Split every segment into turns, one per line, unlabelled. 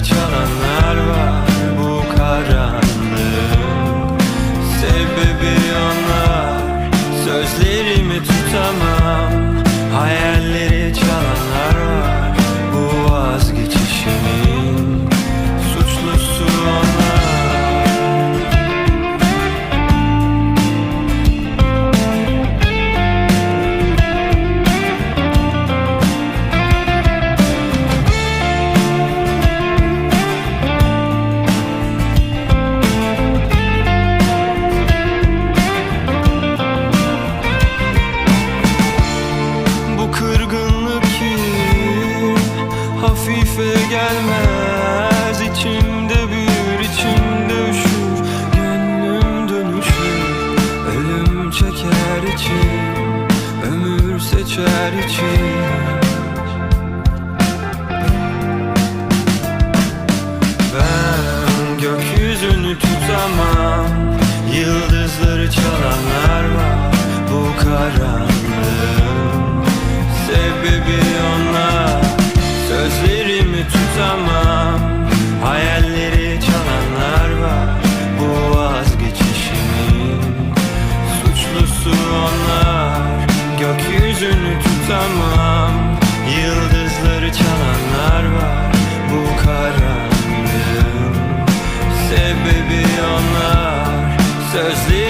Yıldızları çalanlar var hafife gelmez içimde büyür içimde üşür Gönlüm dönüşür ölüm çeker içim Ömür seçer içim Ben gökyüzünü tutamam Yıldızları çalanlar var Bu karanlığın Sebebi onlar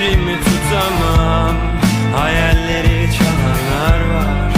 Ellerimi tutamam. Hayalleri çalanlar var.